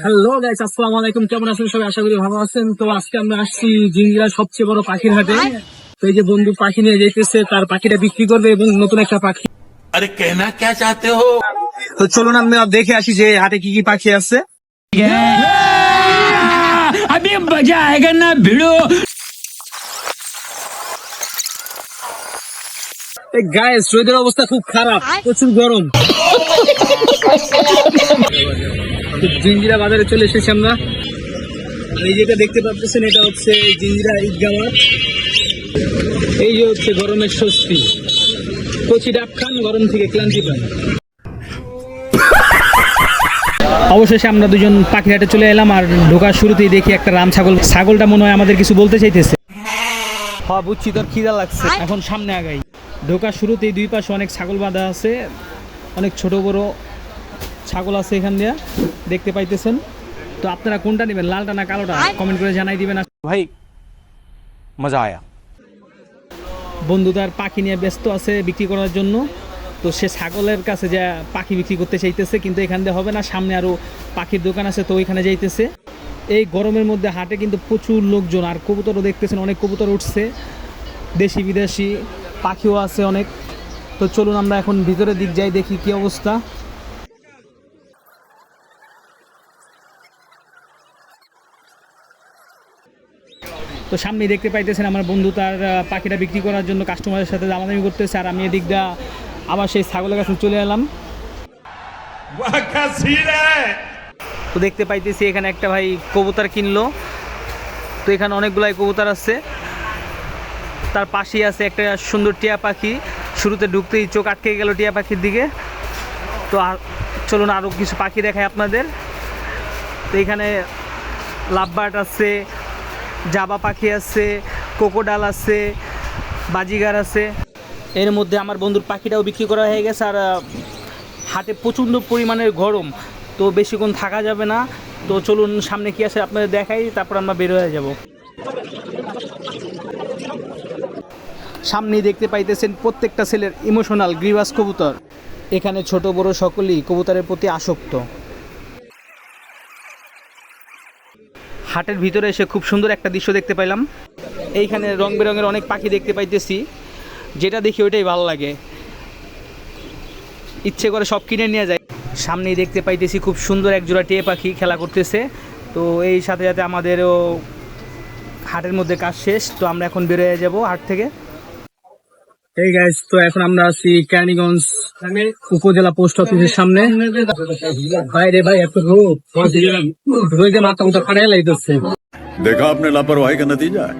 Hello guys আসসালামু আলাইকুম কেমন আছেন সবাই আশা করি ভালো আছেন তো আজকে আমরা আসছি জিঞ্জিরা সবচেয়ে বড় পাখির হাটে তো এই যে বন্ধু পাখি নিয়ে যেতেছে তার পাখিটা বিক্রি করবে এবং নতুন একটা পাখি अरे कहना क्या चाहते हो তো চলুন আমরা দেখে আসি যে হাটে কি কি পাখি আছে अभी मजा आएगा ना भिड़ो গাইস শরীরের অবস্থা খুব খারাপ প্রচুর গরম তো জিঞ্জিরা বাজারে চলে এসেছি আমরা। আর এই যেটা দেখতে পাচ্ছেন, এটা হচ্ছে জিঞ্জিরা ঈদগাহ মাঠ। এই যে হচ্ছে গরমের স্বস্তি। কচি ডাব খান, গরম থেকে ক্লান্তি পান। অবশেষে আমরা দুজন পাখিরহাটে চলে এলাম আর ঢোকার শুরুতেই দেখি একটা রাম ছাগল। ছাগলটা মনে হয় আমাদের কিছু বলতে চাইতেছে। হ্যাঁ বুঝছি, তোর খিদা লাগছে। এখন সামনে আগাই। ঢোকার শুরুতেই দুই পাশে অনেক ছাগল বাঁধা আছে, অনেক ছোট বড়। ছাগল আছে এখান দিয়ে দেখতে পাইতেছেন। তো আপনারা কোনটা নেবেন লালটা না কালোটা? কমেন্ট করে জানাই দিবেন। ভাই মজা আয়া। বন্ধু তার পাখি নিয়ে ব্যস্ত আছে বিক্রি করার জন্য। তো সে ছাগলের কাছে যা পাখি বিক্রি করতে চাইতেছে কিন্তু এখান দিয়ে হবে না। সামনে আরও পাখির দোকান আছে তো ওইখানে যাইতেছে। এই গরমের মধ্যে হাটে কিন্তু প্রচুর লোকজন আর কবুতরও দেখতেছেন অনেক কবুতর উঠছে। দেশি বিদেশি পাখিও আছে অনেক। তো চলুন আমরা এখন ভিতরের দিক যাই দেখি কি অবস্থা। তো সামনে দেখতে পাইতেছেন আমার বন্ধু তার পাখিটা বিক্রি করার জন্য কাস্টমারের সাথে দামাদামি করতেছে। আর আমি এদিক দা আবার সেই ছাগলের কাছে চলে এলাম। তো দেখতে পাইতেছি এখানে একটা ভাই কবুতর কিনলো। তো এখানে অনেকগুলাই কবুতর আছে। তার পাশেই আছে একটা সুন্দর টিয়া পাখি। শুরুতে ঢুকতেই চোখ আটকে গেল টিয়া পাখির দিকে। তো আর চলুন আরও কিছু পাখি দেখায় আপনাদের। তো এখানে লাভবার্ড আছে জাবা পাখি আছে, কোকোডাল আছে, বাজিগার আছে। এর মধ্যে আমার বন্ধুর পাখিটাও বিক্রি করা হয়ে গেছে আর হাটে প্রচণ্ড পরিমাণের গরম। তো বেশিক্ষণ থাকা যাবে না। তো চলুন সামনে কি আছে আপনাদের দেখাই, তারপর আমরা বের হয়ে যাব। সামনেই দেখতে পাইতেছেন প্রত্যেকটা ছেলের ইমোশনাল গ্রিবাস কবুতর। এখানে ছোট, বড় সকলেই কবুতরের প্রতি আসক্ত। হাটের ভিতরে এসে খুব সুন্দর একটা দৃশ্য দেখতে পাইলাম। এইখানে রং বেরঙের অনেক পাখি দেখতে পাইতেছি। যেটা দেখি ওইটাই ভালো লাগে। ইচ্ছে করে সব কিনে নিয়ে যায়। সামনেই দেখতে পাইতেছি খুব সুন্দর এক জোড়া টিয়ে পাখি খেলা করতেছে। তো এই সাথে সাথে আমাদেরও হাটের মধ্যে কাজ শেষ। তো আমরা এখন বেরোয় যাব হাট থেকে। এই গাইজ তো এখন আমরা আছি ক্যানিগঞ্জ উপজেলা পোস্ট অফিসের সামনে। বাইরে ভাই, এত রোদ। রোদে মাথা মতো খাড়াই লাগতেছে দেখা আপনার কেন দিয়ে যায়?